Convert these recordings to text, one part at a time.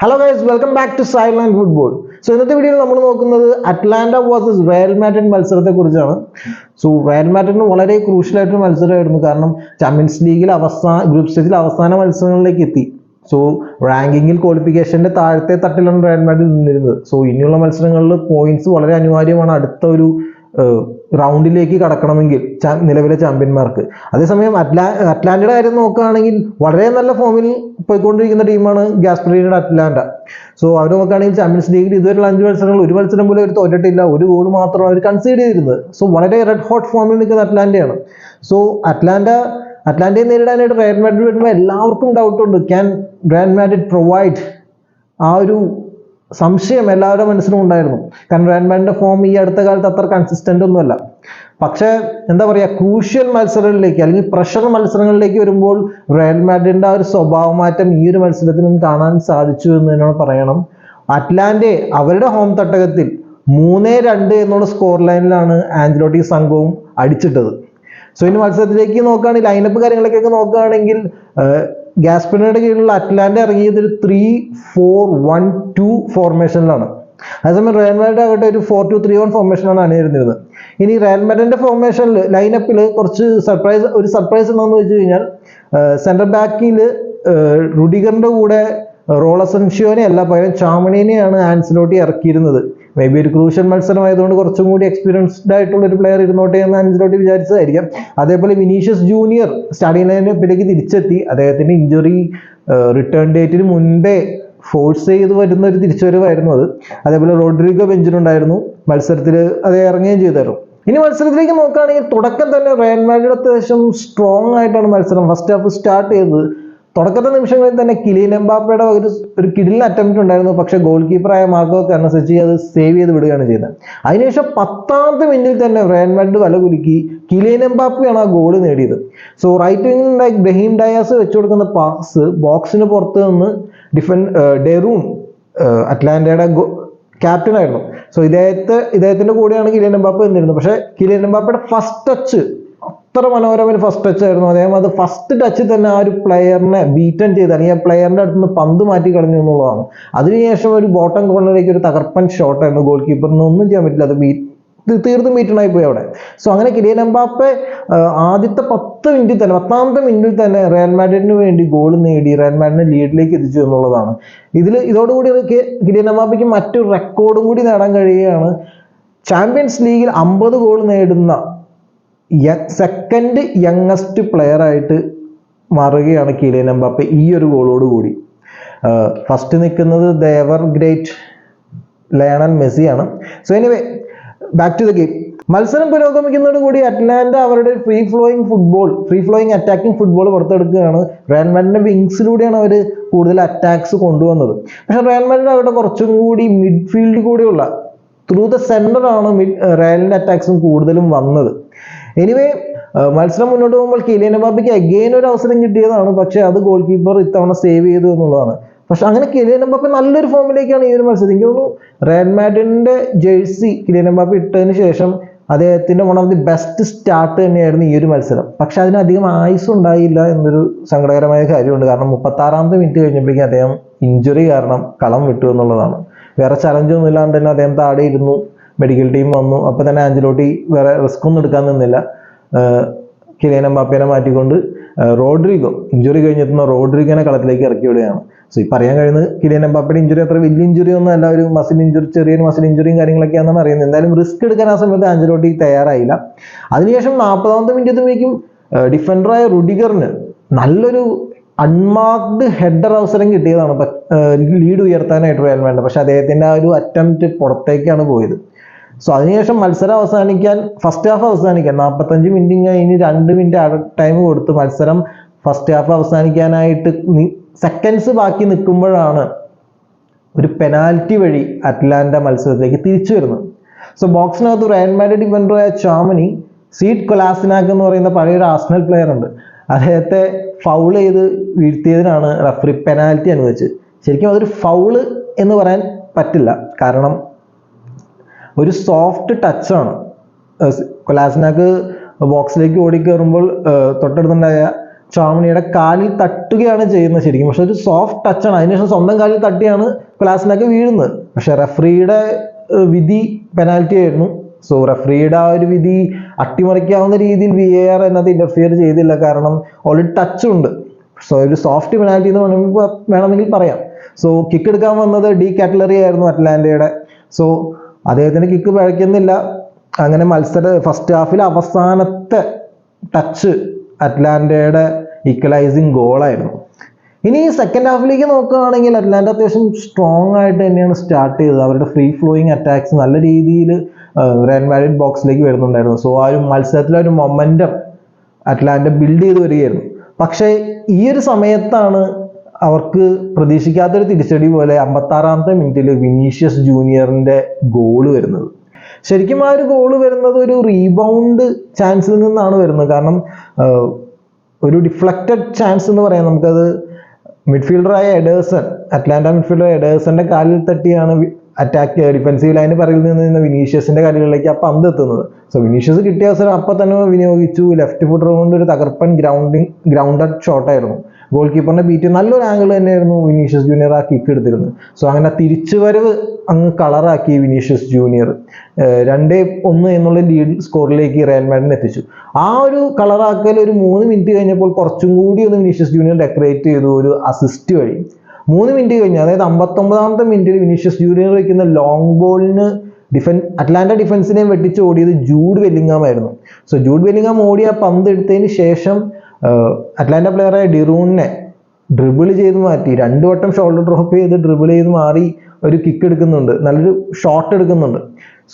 Hello guys welcome back to sideline football so ഇന്നത്തെ വീഡിയോയിൽ നമ്മൾ നോക്കുന്നത് അറ്റ്ലാന്റ വേഴ്സസ് റയൽ മാഡ്രിഡ് മത്സരത്തെ കുറിച്ചാണ്. സോ റയൽ മാഡ്രിഡിന് വളരെ ക്രൂഷ്യൽ ആയിട്ടൊരു മത്സരമായിരുന്നു. കാരണം ചാമ്പ്യൻസ് ലീഗിൽ അവസാന ഗ്രൂപ്പ് സ്റ്റേജിൽ അവസാന മത്സരങ്ങളിലേക്ക് എത്തി. സോ റാങ്കിങ്ങിൽ ക്വാളിഫിക്കേഷന്റെ താഴത്തെ തട്ടിലാണ് റയൽ മാഡ്രിഡ് നിന്നിരുന്നത്. സോ ഇനിയുള്ള മത്സരങ്ങളിൽ പോയിന്റ്സ് വളരെ അനിവാര്യമാണ്. അടുത്ത ഒരു റൗണ്ടിലേക്ക് കടക്കണമെങ്കിൽ നിലവിലെ ചാമ്പ്യന്മാർക്ക്. അതേസമയം അറ്റ്ലാ അറ്റ്ലാന്റയുടെ കാര്യം നോക്കുകയാണെങ്കിൽ വളരെ നല്ല ഫോമിൽ പോയിക്കൊണ്ടിരിക്കുന്ന ടീമാണ് ഗാസ്പറിയുടെ അറ്റ്ലാന്റ. സോ അവർ നോക്കുകയാണെങ്കിൽ ചാമ്പ്യൻസ് ലീഗിൽ ഇതുവരെയുള്ള അഞ്ച് മത്സരങ്ങൾ ഒരു മത്സരം പോലും അവർ തോറ്റിട്ടില്ല. ഒരു ഗോൾ മാത്രം അവർ കൺസീഡ് ചെയ്തിരുന്നത്. സോ വളരെ റെഡ് ഹോട്ട് ഫോമിൽ നിൽക്കുന്ന അറ്റ്ലാന്റയാണ്. സോ അറ്റ്ലാന്റ അറ്റ്ലാന്റയെ നേരിടാനായിട്ട് റയൽ മാഡ്രിഡ് വരുമ്പോൾ എല്ലാവർക്കും ഡൗട്ടുണ്ട് ക്യാൻ റയൽ മാഡ്രിഡ് പ്രൊവൈഡ് ആ ഒരു സംശയം എല്ലാവരുടെ മനസ്സിലും ഉണ്ടായിരുന്നു. കാരണം റൺബാന്റെ ഫോം ഈ അടുത്ത കാലത്ത് അത്ര കൺസിസ്റ്റന്റ് ഒന്നുമല്ല. പക്ഷേ എന്താ പറയുക ക്രൂഷ്യൽ മത്സരങ്ങളിലേക്ക് അല്ലെങ്കിൽ പ്രഷർ മത്സരങ്ങളിലേക്ക് വരുമ്പോൾ റയൽ മാഡ്രിഡിന്റെ ആ ഒരു സ്വഭാവമാറ്റം ഈ ഒരു മത്സരത്തിനും കാണാൻ സാധിച്ചു എന്ന് തന്നെയാണ് പറയണം. അറ്റ്ലാന്റെ അവരുടെ ഹോം തട്ടകത്തിൽ മൂന്നേ രണ്ട് എന്നുള്ള സ്കോർ ലൈനിലാണ് ആഞ്ചലോട്ടി സംഘവും അടിച്ചിട്ടത്. സോ ഇനി മത്സരത്തിലേക്ക് നോക്കുകയാണെങ്കിൽ ലൈനപ്പ് കാര്യങ്ങളൊക്കെ നോക്കുകയാണെങ്കിൽ ഗ്യാസ്പിനയുടെ കീഴിലുള്ള അറ്റ്ലാന്റ ഇറങ്ങിയത് ഒരു ത്രീ ഫോർ വൺ ടു ഫോർമേഷനിലാണ് അതേസമയം റയൽ മാഡ്രിഡ് ആകട്ടെ ഒരു ഫോർ ടു ത്രീ വൺ ഫോർമേഷനാണ് അണിയിരുന്നത് ഇനി റയൽ ഫോർമേഷനിൽ ലൈനപ്പിൽ കുറച്ച് സർപ്രൈസ് ഒരു സർപ്രൈസ് എന്താണെന്ന് വെച്ച് കഴിഞ്ഞാൽ സെന്റർ ബാക്കിൽ റുഡിഗറിന്റെ കൂടെ റോളസൻഷിയോനെ അല്ല പകരം ചാമണീനെയാണ് ആൻസിലോട്ടി ഇറക്കിയിരുന്നത്. മേ ബി ഒരു ക്രൂഷ്യൽ മത്സരമായതുകൊണ്ട് കുറച്ചും കൂടി എക്സ്പീരിയൻസ്ഡ് ആയിട്ടുള്ള ഒരു പ്ലെയർ ഇരുന്നോട്ടെ എന്ന് അഞ്ചിലോട്ട് വിചാരിച്ചതായിരിക്കാം. അതേപോലെ വിനീഷ്യസ് ജൂനിയർ സ്റ്റാർട്ടിംഗ് ലൈനപ്പിലേക്ക് തിരിച്ചെത്തി. അദ്ദേഹത്തിന്റെ ഇഞ്ചുറി റിട്ടേൺ ഡേറ്റിന് മുൻപേ ഫോഴ്സ് ചെയ്ത് വരുന്ന ഒരു തിരിച്ചുവരവായിരുന്നു അത്. അതേപോലെ റോഡ്രിഗോ ബെഞ്ചിലുണ്ടായിരുന്നു മത്സരത്തിൽ അത് ഇറങ്ങുകയും ചെയ്തായിരുന്നു. ഇനി മത്സരത്തിലേക്ക് നോക്കുകയാണെങ്കിൽ തുടക്കം തന്നെ റയൽ മാഡ്രിഡ് അത്യാവശ്യം സ്ട്രോങ് ആയിട്ടാണ് മത്സരം. ഫസ്റ്റ് ഹാഫ് സ്റ്റാർട്ട് ചെയ്തത്. തുടക്കത്തെ നിമിഷങ്ങളിൽ തന്നെ കിലിൻ എംബാപ്പയുടെ ഒരു ഒരു കിഡിൽ അറ്റംപ്റ്റ് ഉണ്ടായിരുന്നു. പക്ഷേ ഗോൾ കീപ്പറായ മാർക്കോ കർണസച്ചി അത് സേവ് ചെയ്ത് വിടുകയാണ് ചെയ്തത്. അതിനുശേഷം പത്താമത്തെ മിനിറ്റിൽ തന്നെ റയൻ മഡ് വല കുലുക്കി കിലിൻ എംബാപ്പയാണ് ആ ഗോൾ നേടിയത്. സോ റൈറ്റ് വിങ്ങിൽ ബ്രഹീം ഡയാസ് വെച്ചു കൊടുക്കുന്ന പാസ് ബോക്സിന് പുറത്ത് നിന്ന് ഡിഫൻ ഡെറൂൺ അറ്റ്ലാന്റയുടെ ക്യാപ്റ്റൻ ആയിരുന്നു. സോ ഇദ്ദേഹത്തെ ഇദ്ദേഹത്തിന്റെ കൂടെയാണ് കിലിയൻ എംബാപ്പ നിന്നിരുന്നത്. പക്ഷേ കിലിയൻ എംബാപ്പയുടെ ഫസ്റ്റ് ടച്ച് അത്ര മനോഹരമായ ഫസ്റ്റ് ടച്ച് ആയിരുന്നു. അദ്ദേഹം അത് ഫസ്റ്റ് ടച്ചിൽ തന്നെ ആ ഒരു പ്ലെയറിനെ ബീറ്റൺ ചെയ്ത്. അല്ലെങ്കിൽ ആ പ്ലെയറിന്റെ അടുത്ത് നിന്ന് പന്ത് മാറ്റി കളഞ്ഞു എന്നുള്ളതാണ്. അതിനുശേഷം ഒരു ബോട്ടം കോർണറിലേക്ക് ഒരു തകർപ്പൻ ഷോട്ട് ആയിരുന്നു ഗോൾ കീപ്പറിന് ഒന്നും ചെയ്യാൻ പറ്റില്ല. അത് ബീറ്റ് തീർത്തും ബീറ്റണായി പോയി അവിടെ. സോ അങ്ങനെ കിലിയൻ എംബാപ്പെ ആദ്യത്തെ പത്ത് മിനിറ്റിൽ തന്നെ പത്താമത്തെ മിനിറ്റിൽ തന്നെ റയൽ മാഡ്രിഡിന് വേണ്ടി ഗോൾ നേടി. റയൽ മാഡ്രിഡിനെ ലീഡിലേക്ക് എത്തിച്ചു എന്നുള്ളതാണ്. ഇതിൽ ഇതോടുകൂടി കിരിയൻ എംബാപ്പയ്ക്ക് മറ്റൊരു റെക്കോർഡും കൂടി നേടാൻ കഴിയുകയാണ്. ചാമ്പ്യൻസ് ലീഗിൽ അമ്പത് ഗോൾ നേടുന്ന സെക്കൻഡ് യങ്ങസ്റ്റ് പ്ലെയർ ആയിട്ട് മാറുകയാണ് കിലിയൻ എംബാപ്പെ ഈ ഒരു ഗോളോട് കൂടി. ഫസ്റ്റ് നിൽക്കുന്നത് Devar great Lionel മെസ്സിയാണ്. So anyway back to the game മത്സരം പുരോഗമിക്കുന്നതോടുകൂടി അറ്റ്ലാന്റ അവരുടെ free flowing football free flowing attacking football പുറത്തെടുക്കുകയാണ്. Real മാഡ്രിഡിന്റെ വിങ്സിലൂടെയാണ് അവർ കൂടുതൽ അറ്റാക്സ് കൊണ്ടുവന്നത്. പക്ഷെ റയൽ മാഡ്രിഡ് അവരുടെ കുറച്ചും കൂടി മിഡ്ഫീൽഡ് കൂടെയുള്ള ത്രൂ ദ സെന്റർ ആണ് മിഡ് റയലിന്റെ അറ്റാക്സും കൂടുതലും വന്നത്. എനിവേ മത്സരം മുന്നോട്ട് പോകുമ്പോൾ കിലിയൻ എംബാപ്പയ്ക്ക് അഗെയിൻ ഒരു അവസരം കിട്ടിയതാണ്. പക്ഷേ അത് ഗോൾ കീപ്പർ ഇത്തവണ സേവ് ചെയ്തു എന്നുള്ളതാണ്. പക്ഷെ അങ്ങനെ കിലിയൻ എംബാപ്പെ നല്ലൊരു ഫോമിലേക്കാണ് ഈ ഒരു മത്സരം. എനിക്ക് തോന്നുന്നു റയൽ ജേഴ്സി കിലിയൻ എംബാപ്പെ ഇട്ടതിന് ശേഷം അദ്ദേഹത്തിന്റെ one of the best start തന്നെയായിരുന്നു ഈ ഒരു മത്സരം. പക്ഷെ അതിനധികം ആയുസ് ഉണ്ടായില്ല എന്നൊരു സങ്കടകരമായ കാര്യമുണ്ട്. കാരണം മുപ്പത്തി ആറാമത്തെ മിനിറ്റ് കഴിഞ്ഞപ്പോഴേക്കും അദ്ദേഹം ഇഞ്ചുറി കാരണം കളം വിട്ടു എന്നുള്ളതാണ്. വേറെ ചലഞ്ചൊന്നും ഇല്ലാണ്ട് തന്നെ അദ്ദേഹം താഴെ ഇരുന്നു. മെഡിക്കൽ ടീം വന്നു. അപ്പോൾ തന്നെ ആഞ്ചലോട്ടി വേറെ റിസ്ക് ഒന്നും എടുക്കാൻ നിന്നില്ല. കിലേനം എംബാപ്പേനെ മാറ്റിക്കൊണ്ട് റോഡ്രിഗോ ഇഞ്ചുറി കഴിഞ്ഞെത്തുന്ന റോഡ്രിഗോനെ കളത്തിലേക്ക് ഇറക്കി വിടുകയാണ്. സോ ഈ പറയാൻ കഴിയുന്നത് കിലിയൻ എംബാപ്പയുടെ ഇഞ്ചുറി അത്ര വലിയ ഇഞ്ചുറി ഒന്നും അല്ല. ഒരു മസിൽ ഇഞ്ചുറി ചെറിയൊരു മസിൽ ഇഞ്ചുറിയും കാര്യങ്ങളൊക്കെയാണെന്നാണ് അറിയുന്നത്. എന്തായാലും റിസ്ക് എടുക്കാൻ ആ സമയത്ത് ആഞ്ചലോട്ടി തയ്യാറായില്ല. അതിനുശേഷം നാൽപ്പതാമത്തെ മിനിറ്റത്തുമ്പോഴേക്കും ഡിഫൻഡറായ റുഡിഗറിന് നല്ലൊരു അൺമാർക്ഡ് ഹെഡർ അവസരം കിട്ടിയതാണ്. ലീഡ് ഉയർത്താനായിട്ട് റയൽ വേണ്ട പക്ഷെ അദ്ദേഹത്തിന്റെ ആ ഒരു അറ്റംപ്റ്റ് പുറത്തേക്കാണ് പോയത്. സോ അതിനുശേഷം മത്സരം അവസാനിക്കാൻ ഫസ്റ്റ് ഹാഫ് അവസാനിക്കാൻ നാൽപ്പത്തഞ്ച് മിനിറ്റ് കഴിഞ്ഞ് രണ്ട് മിനിറ്റ് ടൈം കൊടുത്ത് മത്സരം ഫസ്റ്റ് ഹാഫ് അവസാനിക്കാനായിട്ട് സെക്കൻഡ്സ് ബാക്കി നിൽക്കുമ്പോഴാണ് ഒരു പെനാൽറ്റി വഴി അറ്റ്ലാന്റ മത്സരത്തിലേക്ക് തിരിച്ചു വരുന്നത്. സോ ബോക്സിനകത്ത് റയൽ മാഡ്രിഡ് ഡിഫൻഡറായ ചാമനി സീറ്റ് കൊലാസിനാക്ക് എന്ന് പറയുന്ന പഴയൊരു ആസ്നൽ പ്ലെയർ ഉണ്ട്. അദ്ദേഹത്തെ ഫൗൾ ചെയ്ത് വീഴ്ത്തിയതിനാണ് റഫറി പെനാൽറ്റി അനുവദിച്ചത്. ശരിക്കും അതൊരു ഫൗൾ എന്ന് പറയാൻ പറ്റില്ല. കാരണം ഒരു സോഫ്റ്റ് ടച്ചാണ് കൊലാസിനാക്ക് ബോക്സിലേക്ക് ഓടിക്കയറുമ്പോൾ തൊട്ടടുത്തുണ്ടായ ചാമണിയുടെ കാലിൽ തട്ടുകയാണ് ചെയ്യുന്നത് ശരിക്കും. പക്ഷെ ഒരു സോഫ്റ്റ് ടച്ചാണ് അതിനുശേഷം സ്വന്തം കാലിൽ തട്ടിയാണ് കൊലാസിനാക്ക് വീഴുന്നത്. പക്ഷെ റെഫറിയുടെ വിധി പെനാൽറ്റി ആയിരുന്നു. സോ റെഫറിയുടെ ആ ഒരു വിധി അട്ടിമറിക്കാവുന്ന രീതിയിൽ വി എ ആർ അതിനകത്ത് ഇന്റർഫിയർ ചെയ്തില്ല. കാരണം ഓൾറെഡി ടച്ച് ഉണ്ട്. സോ ഒരു സോഫ്റ്റ് പെനാൽറ്റി എന്ന് വേണമെങ്കിൽ വേണമെങ്കിൽ പറയാം. സോ കിക്ക് എടുക്കാൻ വന്നത് ഡി കാറ്റലറി ആയിരുന്നു അറ്റ്ലാന്റയുടെ. സോ അദ്ദേഹത്തിന് കിക്ക് പഴയ്ക്കുന്നില്ല അങ്ങനെ മത്സര ഫസ്റ്റ് ഹാഫിൽ അവസാനത്തെ ടച്ച് അറ്റ്ലാന്റയുടെ ഈക്വലൈസിങ് ഗോളായിരുന്നു ഇനി സെക്കൻഡ് ഹാഫിലേക്ക് നോക്കുകയാണെങ്കിൽ അറ്റ്ലാന്റ അത്യാവശ്യം സ്ട്രോങ് ആയിട്ട് തന്നെയാണ് സ്റ്റാർട്ട് ചെയ്തത്. അവരുടെ ഫ്രീ ഫ്ലോയിങ് അറ്റാക്സ് നല്ല രീതിയിൽ മാഡ്രിഡ് ബോക്സിലേക്ക് വരുന്നുണ്ടായിരുന്നു. സോ ആ ഒരു മത്സരത്തിലെ ഒരു മൊമെന്റം അറ്റ്ലാന്റ ബിൽഡ് ചെയ്ത് വരികയായിരുന്നു. പക്ഷേ ഈ ഒരു സമയത്താണ് അവർക്ക് പ്രതീക്ഷിക്കാത്തൊരു തിരിച്ചടി പോലെ അമ്പത്താറാമത്തെ മിനിറ്റിൽ വിനീഷ്യസ് ജൂനിയറിന്റെ ഗോൾ വരുന്നത്. ശരിക്കും ആ ഒരു ഗോൾ വരുന്നത് ഒരു റീബൗണ്ട് ചാൻസിൽ നിന്നാണ് വരുന്നത്. കാരണം ഒരു ഡിഫ്ലക്റ്റഡ് ചാൻസ് എന്ന് പറയാം നമുക്കത്. മിഡ്ഫീൽഡറായ എഡേഴ്സൺ അറ്റ്ലാന്റ മിഡ്ഫീൽഡർ എഡേഴ്സന്റെ കാലിൽ തട്ടിയാണ് അറ്റാക്ക് ഡിഫൻസീവ് ലൈന് പറയിൽ നിന്ന് നിന്ന് വിനീഷ്യസിന്റെ കാലുകളിലേക്ക് ആ പന്ത് എത്തുന്നത്. സോ വിനീഷ്യസ് കിട്ടിയ അവസരം അപ്പൊ തന്നെ വിനിയോഗിച്ചു. ലെഫ്റ്റ് ഫുട്ടർ കൊണ്ട് ഒരു തകർപ്പൻ ഗ്രൗണ്ടിങ് ഗ്രൗണ്ടഡ് ഷോട്ടായിരുന്നു ഗോൾ കീപ്പറിനെ ബീറ്റ് നല്ലൊരു ആംഗിൾ തന്നെയായിരുന്നു വിനീഷ്യസ് ജൂനിയർ ആ കിക്ക് എടുത്തിരുന്നത്. സോ അങ്ങനെ തിരിച്ചുവരവ് അങ്ങ് കളറാക്കി വിനീഷ്യസ് ജൂനിയർ രണ്ടേ ഒന്ന് എന്നുള്ള ലീഡ് സ്കോറിലേക്ക് റയൽ മാഡിനെ എത്തിച്ചു. ആ ഒരു കളറാക്കൽ ഒരു മൂന്ന് മിനിറ്റ് കഴിഞ്ഞപ്പോൾ കുറച്ചും കൂടി ഒന്ന് വിനീഷ്യസ് ജൂനിയർ ഡെക്കറേറ്റ് ചെയ്തു ഒരു അസിസ്റ്റ് വഴി. മൂന്ന് മിനിറ്റ് കഴിഞ്ഞ് അതായത് അമ്പത്തൊമ്പതാമത്തെ മിനിറ്റിൽ വിനീഷ്യസ് ജൂനിയർ വയ്ക്കുന്ന ലോങ് ബോളിന് ഡിഫൻ അറ്റ്ലാന്റ ഡിഫൻസിനെയും വെട്ടിച്ച് ഓടിയത് ജൂഡ് വെല്ലിങ്ങാം ആയിരുന്നു സോ ജൂഡ് വെല്ലിങ്ങാം ഓടിയ പന്ത് എടുത്തതിന് ശേഷം അറ്റ്ലാന്റ പ്ലെയറായ ഡിറൂണിനെ ഡ്രിബിൾ ചെയ്ത് മാറ്റി രണ്ടു വട്ടം ഷോൾഡർ ഡ്രോപ്പ് ചെയ്ത് ഡ്രിബിൾ ചെയ്ത് മാറി ഒരു കിക്ക് എടുക്കുന്നുണ്ട് നല്ലൊരു ഷോട്ട് എടുക്കുന്നുണ്ട്.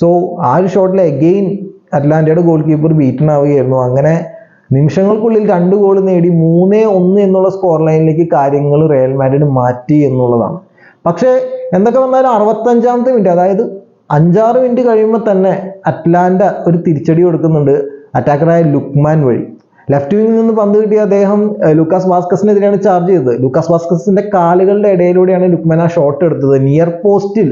സോ ആ ഒരു ഷോട്ടിൽ എഗെയിൻ അറ്റ്ലാന്റയുടെ ഗോൾ കീപ്പർ ബീറ്റൺ ആവുകയായിരുന്നു. അങ്ങനെ നിമിഷങ്ങൾക്കുള്ളിൽ രണ്ട് ഗോൾ നേടി മൂന്നേ ഒന്ന് എന്നുള്ള സ്കോർ ലൈനിലേക്ക് കാര്യങ്ങൾ റയൽ മാഡ്രിഡ് മാറ്റി എന്നുള്ളതാണ്. പക്ഷേ എന്തൊക്കെ വന്നാലും അറുപത്തഞ്ചാമത്തെ മിനിറ്റ് അതായത് അഞ്ചാറ് മിനിറ്റ് കഴിയുമ്പോൾ തന്നെ അറ്റ്ലാന്റ ഒരു തിരിച്ചടി കൊടുക്കുന്നുണ്ട്. അറ്റാക്കറായ ലുക്മാൻ വഴി. ലെഫ്റ്റ് വിങ്ങിൽ നിന്ന് പന്ത് കിട്ടിയ അദ്ദേഹം ലൂക്കാസ് വാസ്കസിനെതിരെയാണ് ചാർജ് ചെയ്തത്. ലൂക്കാസ് വാസ്കസിന്റെ കാലുകളുടെ ഇടയിലൂടെയാണ് ലുക്മന ഷോട്ട് എടുത്തത്. നിയർ പോസ്റ്റിൽ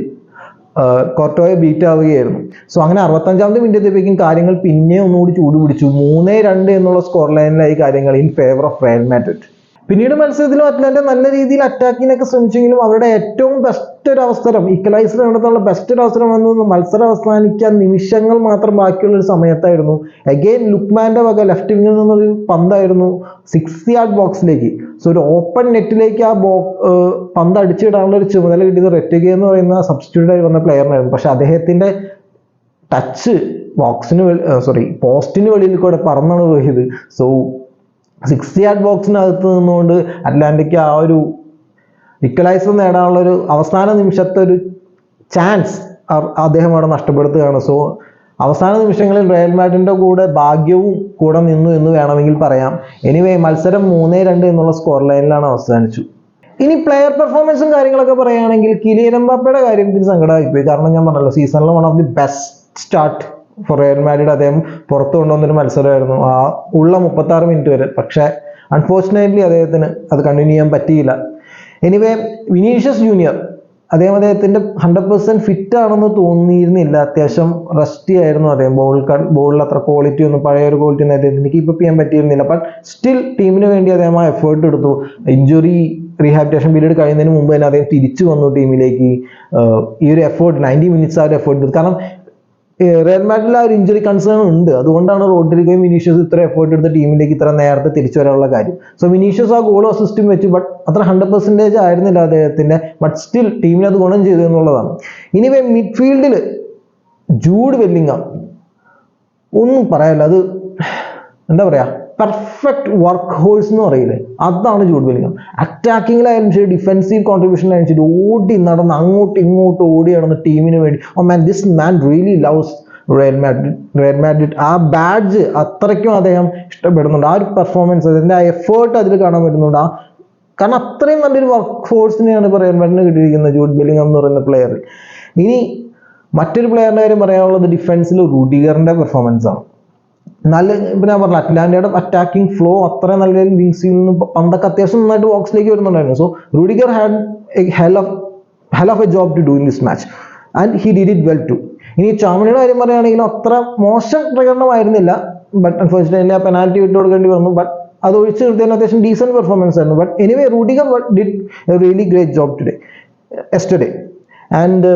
കോർട്ടോയെ ബീറ്റ് ആവുകയായിരുന്നു. സോ അങ്ങനെ അറുപത്തഞ്ചാമത്തെ മിനിറ്റ് എത്തിയപ്പോഴേക്കും കാര്യങ്ങൾ പിന്നെ ഒന്നുകൂടി ചൂടുപിടിച്ചു. പിടിച്ചു മൂന്നേ രണ്ട് എന്നുള്ള സ്കോർ ലൈനിലായി കാര്യങ്ങൾ in favour of Real Madrid പിന്നീട് മത്സരത്തിലും അറ്റ്ലാന്റ നല്ല രീതിയിൽ അറ്റാക്കിനൊക്കെ ശ്രമിച്ചെങ്കിലും അവരുടെ ഏറ്റവും ബെസ്റ്റ് ഒരു അവസരം ഈക്വലൈസർ നടത്താനുള്ള ബെസ്റ്റ് ഒരു അവസരം വന്നത് മത്സരം അവസാനിക്കാൻ നിമിഷങ്ങൾ മാത്രം ബാക്കിയുള്ള ഒരു സമയത്തായിരുന്നു. അഗെയിൻ ലുക്മാന്റെ വക ലെഫ്റ്റ് വിങ്ങിൽ നിന്നൊരു പന്തായിരുന്നു സിക്സ് യാർഡ് ബോക്സിലേക്ക് സോ ഒരു ഓപ്പൺ നെറ്റിലേക്ക് ആ ബോ പന്ത് അടിച്ചിടാനുള്ള ഒരു ചുമതല കിട്ടിയത് റെറ്റുക എന്ന് പറയുന്ന സബ്സ്റ്റിറ്റ്യൂട്ട് ആയി വന്ന പ്ലെയറിനായിരുന്നു പക്ഷെ അദ്ദേഹത്തിന്റെ ടച്ച് ബോക്സിന് സോറി പോസ്റ്റിന് വെളിയിൽ കൂടെ പറന്നാണ് പോയത്. സോ സിക്സ് യാർഡ് ബോക്സിനകത്ത് നിന്നുകൊണ്ട് അറ്റ്ലാന്റിക്ക് ആ ഒരു ഇക്വലൈസർ നേടാനുള്ള ഒരു അവസാന നിമിഷത്തെ ഒരു ചാൻസ് അദ്ദേഹം അവിടെ നഷ്ടപ്പെടുത്തുകയാണ്. സോ അവസാന നിമിഷങ്ങളിൽ റയൽ മാഡ്രിഡിന്റെ കൂടെ ഭാഗ്യവും കൂടെ നിന്നു എന്ന് വേണമെങ്കിൽ പറയാം. എനിവേ മത്സരം മൂന്നേ രണ്ട് എന്നുള്ള സ്കോർ ലൈനിലാണ് അവസാനിച്ചു. ഇനി പ്ലെയർ പെർഫോമൻസും കാര്യങ്ങളൊക്കെ പറയുകയാണെങ്കിൽ കിലിയൻ എംബാപ്പയുടെ കാര്യം ഇതിന് സങ്കടമായിപ്പോയി കാരണം ഞാൻ പറഞ്ഞല്ലോ സീസണിലെ one of the best start Real Madrid അദ്ദേഹം പുറത്തു കൊണ്ടുവന്നൊരു മത്സരമായിരുന്നു. ആ ഉള്ള മുപ്പത്തി ആറ് മിനിറ്റ് വരെ. പക്ഷേ അൺഫോർച്ചുനേറ്റ്ലി അദ്ദേഹത്തിന് അത് കണ്ടിന്യൂ ചെയ്യാൻ പറ്റിയില്ല. എനിവേ വിനീഷ്യസ് ജൂനിയർ അദ്ദേഹം അദ്ദേഹത്തിന്റെ ഹൺഡ്രഡ് പെർസെന്റ് ഫിറ്റ് ആണെന്ന് തോന്നിയിരുന്നില്ല. അത്യാവശ്യം റസ്റ്റി ആയിരുന്നു അദ്ദേഹം. ബോൾ ബോളിൽ അത്ര ക്വാളിറ്റി ഒന്നും പഴയ ഒരു ക്വാളിറ്റി ഒന്നും അദ്ദേഹത്തിന് കീപ്പ് ചെയ്യാൻ പറ്റിയിരുന്നില്ല. ബട്ട് സ്റ്റിൽ ടീമിന് വേണ്ടി അദ്ദേഹം ആ എഫേർട്ട് എടുത്തു. ഇഞ്ചുറി റീഹാബിറ്റേഷൻ പീരീഡ് കഴിയുന്നതിന് മുമ്പ് തന്നെ അദ്ദേഹം തിരിച്ചു വന്നു ടീമിലേക്ക് ഈ ഒരു എഫേർട്ട് നയന്റി മിനിറ്റ്സ് ആ ഒരു എഫേർട്ട് എടുത്തു. കാരണം റയൽ മാഡ്രിഡിൽ ആ ഒരു ഇഞ്ചുറി കൺസേൺ ഉണ്ട്. അതുകൊണ്ടാണ് റോഡ്രിഗോയും വിനീഷ്യസ് ഇത്ര എഫേർട്ട് എടുത്ത ടീമിലേക്ക് ഇത്ര നേരത്തെ തിരിച്ചു വരാനുള്ള കാര്യം. സോ വിനീഷ്യസ് ആ ഗോൾ അസിസ്റ്റും വെച്ചു. ബട്ട് അത്ര ഹൺഡ്രഡ് പെർസെന്റേജ് ആയിരുന്നില്ല അദ്ദേഹത്തിന്റെ. ബട്ട് സ്റ്റിൽ ടീമിന് അത് ഗുണം ചെയ്തു എന്നുള്ളതാണ്. ഇനി മിഡ്ഫീൽഡിൽ ജൂഡ് വെല്ലിങ്ങാം ഒന്നും പറയാനില്ല. അത് എന്താ പറയാ? പെർഫെക്റ്റ് വർക്ക് ഹോഴ്സ് എന്ന് പറയില്ലേ? അതാണ് ജൂഡ് വെല്ലിങ്ങാം അറ്റാക്കിങ്ങിലായാലും ശരി ഡിഫെൻസീവ് കോൺട്രിബ്യൂഷനിലായാലും ശരി ഓടി നടന്ന് അങ്ങോട്ടും ഇങ്ങോട്ടും ഓടി നടന്ന് ടീമിന് വേണ്ടി. ഓ man this man really loves Real Madrid ആ ബാഡ്ജ് അത്രയ്ക്കും അദ്ദേഹം ഇഷ്ടപ്പെടുന്നുണ്ട്. ആ ഒരു പെർഫോമൻസ് അതിന്റെ ആ എഫേർട്ട് അതിൽ കാണാൻ പറ്റുന്നുണ്ട്. ആ കാരണം അത്രയും നല്ലൊരു വർക്ക് ഫോഴ്സിനെയാണ് ഇപ്പോൾ റയൽ മാഡ്രിഡിന് കിട്ടിയിരിക്കുന്നത് ജൂഡ് ബെല്ലിംഗം എന്ന് പറയുന്ന പ്ലെയർ ഇനി മറ്റൊരു പ്ലെയറിന്റെ കാര്യം പറയാനുള്ളത് ഡിഫൻസിൽ റുഡിഗറിന്റെ പെർഫോമൻസ് ആണ്. നല്ല ഇപ്പൊ ഞാൻ പറഞ്ഞു അറ്റ്ലാന്റയുടെ അറ്റാക്കിംഗ് ഫ്ലോ അത്ര നല്ല വിങ്സിൽ നിന്ന് പന്തൊക്കെ അത്യാവശ്യം നന്നായിട്ട് ബോക്സിലേക്ക് വരുന്നുണ്ടായിരുന്നു. So Rudiger had a hell of hell of a job to do in this match and he did it well to ഇനി ചാമണിയുടെ കാര്യം പറയുകയാണെങ്കിലും അത്ര മോശം പ്രകടനമായിരുന്നില്ല ബട്ട് അൺഫോർച്ചുനേറ്റ്ലി ആ പെനാൽറ്റി വിട്ടു കൊടുക്കേണ്ടി വന്നു. ബട്ട് അത് ഒഴിച്ച് നിർത്തിയതിന് അത്യാവശ്യം ഡീസന്റ് പെർഫോമൻസ് ആയിരുന്നു. But anyway Rudiger did a really great job today yesterday and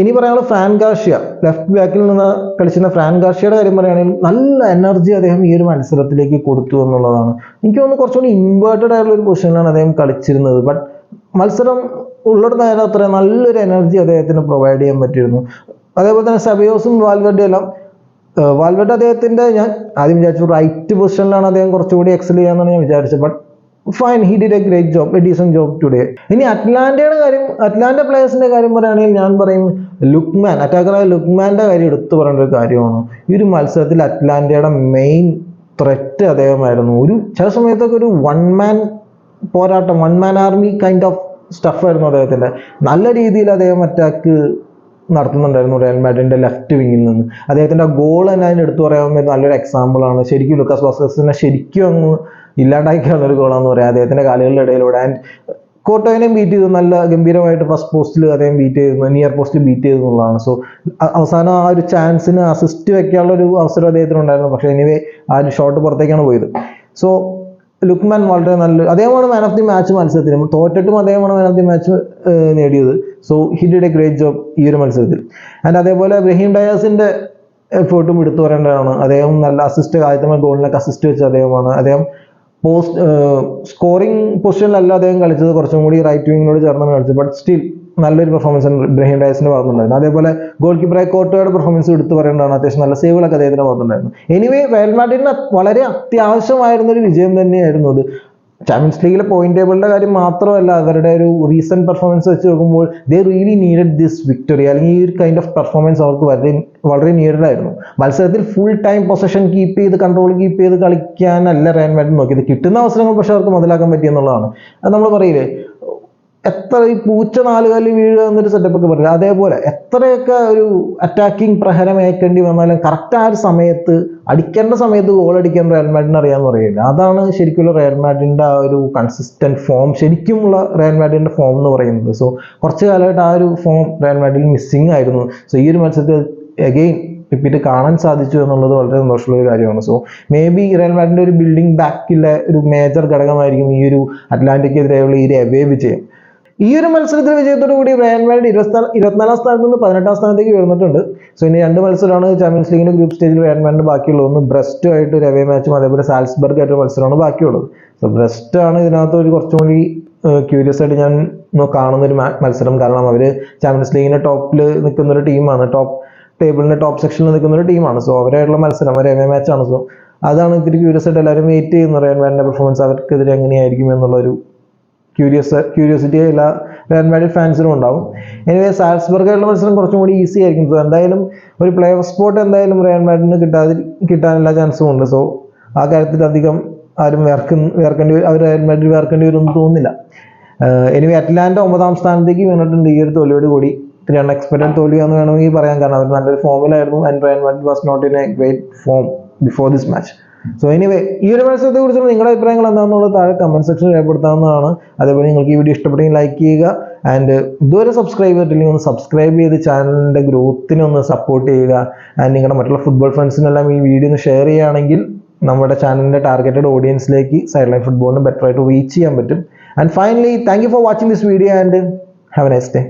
ഇനി പറയാനുള്ള ഫ്രാൻ ഗാർഷ്യ ലെഫ്റ്റ് ബാക്കിൽ നിന്ന് കളിച്ചിരുന്ന ഫ്രാൻ ഗാർഷ്യയുടെ കാര്യം പറയുകയാണെങ്കിൽ നല്ല എനർജി അദ്ദേഹം ഈ ഒരു മത്സരത്തിലേക്ക് കൊടുത്തു എന്നുള്ളതാണ്. എനിക്ക് തോന്നുന്നു കുറച്ചുകൂടി ഇൻവേർട്ടഡ് ആയിട്ടുള്ള ഒരു പൊസിഷനിലാണ് അദ്ദേഹം കളിച്ചിരുന്നത്. ബട്ട് മത്സരം ഉള്ളിടത്ത് നേരം അത്ര നല്ലൊരു എനർജി അദ്ദേഹത്തിന് പ്രൊവൈഡ് ചെയ്യാൻ പറ്റിയിരുന്നു. അതേപോലെ തന്നെ സബയോസും എല്ലാം വാൽവെഡ് അദ്ദേഹത്തിന്റെ ഞാൻ ആദ്യം വിചാരിച്ചു റൈറ്റ് പൊസിഷനിലാണ് അദ്ദേഹം കുറച്ചുകൂടി എക്സൽ ചെയ്യാന്നാണ് ഞാൻ വിചാരിച്ചത്. But fine he did a great job a decent job today ഇനി അറ്റ്ലാന്റയുടെ കാര്യം അറ്റ്ലാന്റ പ്ലേയേഴ്സിന്റെ കാര്യം പറയുകയാണെങ്കിൽ ഞാൻ പറയും ലുക്മാൻ അറ്റാക്കറായ ലുക്മാന്റെ കാര്യം എടുത്തു പറയേണ്ട ഒരു കാര്യമാണ്. ഈ ഒരു മത്സരത്തിൽ അറ്റ്ലാന്റയുടെ മെയിൻ ത്രെറ്റ് അദ്ദേഹമായിരുന്നു. ഒരു ചില സമയത്തൊക്കെ ഒരു വൺ മാൻ പോരാട്ടം one man army kind of സ്റ്റഫായിരുന്നു അദ്ദേഹത്തിന്റെ നല്ല രീതിയിൽ അദ്ദേഹം അറ്റാക്ക് നടത്തുന്നുണ്ടായിരുന്നു റയൽ മാഡിന്റെ ലെഫ്റ്റ് വിങ്ങിൽ നിന്ന്. അദ്ദേഹത്തിന്റെ ഗോൾ തന്നെ അതിന് എടുത്തു പറയാൻ നല്ലൊരു എക്സാമ്പിൾ ആണ്. ശരിക്കും ലുക്കാസ് വാസ്കസിനെ ശരിക്കും അങ്ങ് ഇല്ലാണ്ടാക്കി ഒരു ഗോളാന്ന് പറയാം. അദ്ദേഹത്തിന്റെ കാലുകളുടെ ഇടയിലൂടെ. ആൻഡ് കോട്ടോയിനെയും ബീറ്റ് ചെയ്തു. നല്ല ഗംഭീരമായിട്ട് ഫസ്റ്റ് പോസ്റ്റിൽ അദ്ദേഹം ബീറ്റ് ചെയ്തു നിയർ പോസ്റ്റിൽ ബീറ്റ് ചെയ്തു എന്നുള്ളതാണ് സോ അവസാനം ആ ഒരു ചാൻസിന് അസിസ്റ്റ് വെക്കാനുള്ള ഒരു അവസരം അദ്ദേഹത്തിന് ഉണ്ടായിരുന്നു. പക്ഷേ എനിവേ ആ ഒരു ഷോട്ട് പുറത്തേക്കാണ് പോയത്. സോ ലുക്മാൻ വളരെ നല്ല അദ്ദേഹമാണ് മാൻ ഓഫ് ദി മാച്ച് മത്സരത്തിൽ. തോറ്റിട്ടും അദ്ദേഹമാണ് മാൻ ഓഫ് ദി മാച്ച് നേടിയത്. So he did a great job ഈ ഒരു മത്സരത്തിൽ. ആൻഡ് അതേപോലെ ബ്രഹീം ഡയാസിന്റെ എഫേർട്ടും എടുത്തു പറയേണ്ടതാണ്. അദ്ദേഹം നല്ല അസിസ്റ്റ് ആദ്യത്തെ ഗോളിനൊക്കെ അസിസ്റ്റ് വെച്ച അദ്ദേഹമാണ്. അദ്ദേഹം പോസ്റ്റ് സ്കോറിംഗ് പൊസിഷനിലല്ല അദ്ദേഹം കളിച്ചത്. കുറച്ചും കൂടി റൈറ്റ് വിങ്ങിനോട് ചേർന്നാണ് കളിച്ചത്. ബട്ട് സ്റ്റിൽ നല്ലൊരു പെർഫോമൻസ് ഇബ്രാഹിം ഡയസിന്റെ ഭാഗത്തുണ്ടായിരുന്നു അതേപോലെ ഗോൾ കീപ്പറായ കോട്ടയുടെ പെർഫോമൻസ് എടുത്തു പറയേണ്ടതാണ്. അത്യാവശ്യം നല്ല സേവുകളൊക്കെ അദ്ദേഹത്തിന്റെ ഭാഗത്തുണ്ടായിരുന്നു. എനിവേ റയൽ മാഡ്രിഡിന് വളരെ അത്യാവശ്യമായിരുന്ന ഒരു വിജയം തന്നെയായിരുന്നു അത്. ചാമ്പ്യൻസ് ലീഗിലെ പോയിന്റ് ടേബിളിന്റെ കാര്യം മാത്രമല്ല അവരുടെ ഒരു റീസെന്റ് പെർഫോമൻസ് വെച്ച് നോക്കുമ്പോൾ they really needed this victory അല്ലെങ്കിൽ ഈ ഒരു കൈൻഡ് ഓഫ് പെർഫോമൻസ് അവർക്ക് വളരെ വളരെ നീഡഡ് ആയിരുന്നു. മത്സരത്തിൽ ഫുൾ ടൈം പൊസഷൻ കീപ്പ് ചെയ്ത് കൺട്രോൾ കീപ്പ് ചെയ്ത് കളിക്കാനല്ല റയൻ മാഡ്രിഡ് നോക്കിയത്. കിട്ടുന്ന അവസരങ്ങൾ പക്ഷെ അവർക്ക് മുതലാക്കാൻ പറ്റിയെന്നുള്ളതാണ് അത് നമ്മൾ പറയില്ലേ? എത്ര ഈ പൂച്ച നാലുകാലി വീഴുക എന്നൊരു സെറ്റപ്പ് ഒക്കെ പറഞ്ഞു അതേപോലെ എത്രയൊക്കെ ഒരു അറ്റാക്കിംഗ് പ്രഹരം ഏൽക്കേണ്ടി വന്നാലും കറക്റ്റ് ആ ഒരു സമയത്ത് അടിക്കേണ്ട സമയത്ത് ഗോൾ അടിക്കാൻ റയൽ മാഡിന് അറിയാമെന്ന് പറയില്ല അതാണ് ശരിക്കും റയൽ മാഡ്രിഡിന്റെ ആ ഒരു കൺസിസ്റ്റന്റ് ഫോം ശരിക്കുമുള്ള റയൽ മാഡ്രിഡിന്റെ ഫോം എന്ന് പറയുന്നത്. സോ കുറച്ച് കാലമായിട്ട് ആ ഒരു ഫോം റയൽ മാഡിൽ മിസ്സിംഗ് ആയിരുന്നു. സോ ഈ ഒരു മത്സരത്തിൽ അഗെയിൻ റിപ്പീറ്റ് കാണാൻ സാധിച്ചു എന്നുള്ളത് വളരെ സന്തോഷമുള്ള ഒരു കാര്യമാണ്. സോ മേ ബി റയൽ മാഡ്രിഡിന്റെ ഒരു ബിൽഡിംഗ് ബാക്കിലെ ഒരു മേജർ ഘടകമായിരിക്കും ഈ ഒരു അറ്റ്ലാന്റിക്കെതിരെയുള്ള ഈ ഒരു അവേ വിജയം. ഈ ഒരു മത്സരത്തിൽ വിജയത്തോടു കൂടി റയൽ മാഡ്രിഡ് ഇരുപത്തി ഇരുപത്തിനാലാം സ്ഥാനത്ത് നിന്ന് പതിനെട്ടാം സ്ഥാനത്തേക്ക് ഉയർന്നിട്ടുണ്ട്. സോ ഇനി രണ്ട് മത്സരമാണ് ചാമ്പ്യൻസ് ലീഗിന്റെ ഗ്രൂപ്പ് സ്റ്റേജിൽ റയൽ മാഡ്രിഡ് ബാക്കിയുള്ളത്. ഒന്ന് ബ്രസ്റ്റ് ആയിട്ട് ഒരു അവേ മാച്ചും അതേപോലെ സാൽസ്ബർഗ് ആയിട്ട് മത്സരമാണ് ബാക്കിയുള്ളത്. സോ ബ്രസ്റ്റ് ആണ് ഇതിനകത്ത് ഒരു കുറച്ചും കൂടി ക്യൂരിയസ് ആയിട്ട് ഞാൻ കാണുന്ന ഒരു മത്സരം. കാരണം അവർ ചാമ്പ്യൻസ് ലീഗിന്റെ ടോപ്പിൽ നിൽക്കുന്ന ഒരു ടീമാണ് ടോപ്പ് ടേബിളിന്റെ ടോപ്പ് സെക്ഷനിൽ നിൽക്കുന്ന ഒരു ടീമാണ് സോ അവരായിട്ടുള്ള മത്സരം. ഒരു അവേ മാച്ചാണ് സോ അതാണ് ഇത്തിരി ക്യൂരിയസ് ആയിട്ട് എല്ലാവരും വെയിറ്റ് ചെയ്യുന്നത് റയൽ മാഡിന്റെ പെർഫോമൻസ് അവർക്കെതിരെ എങ്ങനെയായിരിക്കും എന്നുള്ള ഒരു ക്യൂരിയസ് ക്യൂരിയോസിറ്റി എല്ലാ റയൽ മാഡ്രിഡ് ഫാൻസിനും ഉണ്ടാവും. എനിവേ സാൽസ്ബർഗായിട്ടുള്ള മത്സരം കുറച്ചും കൂടി ഈസി ആയിരിക്കും. സോ എന്തായാലും ഒരു പ്ലേ ഓഫ് സ്പോട്ട് എന്തായാലും റയൽ മാഡ്രിഡിന് കിട്ടാതി കിട്ടാനുള്ള ചാൻസും ഉണ്ട്. സോ ആ കാര്യത്തിൽ അധികം ആരും വേർക്കും വേർക്കേണ്ടി അവർ റയൽ മാഡ്രിഡ് വേർക്കേണ്ടി വരുമെന്ന് തോന്നുന്നില്ല. എനിവേ അറ്റ്ലാന്റ ഒമ്പതാം സ്ഥാനത്തേക്ക് വീണിട്ടുണ്ട്. ഈ ഒരു തോൽവിയോട് കൂടി ഇത്തിരി അൺഎക്സ്പെക്ടഡ് തോൽവിയാന്ന് വേണമെങ്കിൽ പറയാൻ കാരണം അവർ നല്ലൊരു ഫോമിലായിരുന്നു and Real Madrid was not in a great form before this match so anyway ഈ ഒരു മത്സരത്തെ കുറിച്ചുള്ള നിങ്ങളുടെ അഭിപ്രായങ്ങൾ എന്താണെന്നുള്ളത് താഴെ കമന്റ് സെക്ഷനിൽ രേഖപ്പെടുത്താവുന്നതാണ്. അതേപോലെ നിങ്ങൾക്ക് ഈ വീഡിയോ ഇഷ്ടപ്പെട്ടെങ്കിൽ ലൈക്ക് ചെയ്യുക. ആൻഡ് ഇതുവരെ സബ്സ്ക്രൈബ് ചെയ്തിട്ടില്ലെങ്കിൽ ഒന്ന് സബ്സ്ക്രൈബ് ചെയ്ത് ചാനലിന്റെ ഗ്രോത്തിനെ ഒന്ന് സപ്പോർട്ട് ചെയ്യുക. ആൻഡ് നിങ്ങളുടെ മറ്റുള്ള ഫുട്ബോൾ ഫ്രണ്ട്സിനെല്ലാം ഈ വീഡിയോ ഒന്ന് ഷെയർ ചെയ്യുകയാണെങ്കിൽ നമ്മുടെ ചാനലിന്റെ ടാർഗറ്റഡ് ഓഡിയൻസിലേക്ക് സൈഡ് ലൈൻ ഫുട്ബോളിന് ബെറ്റർ ആയിട്ട് റീച്ച് ചെയ്യാൻ പറ്റും. And finally thank you for watching this video and have a nice day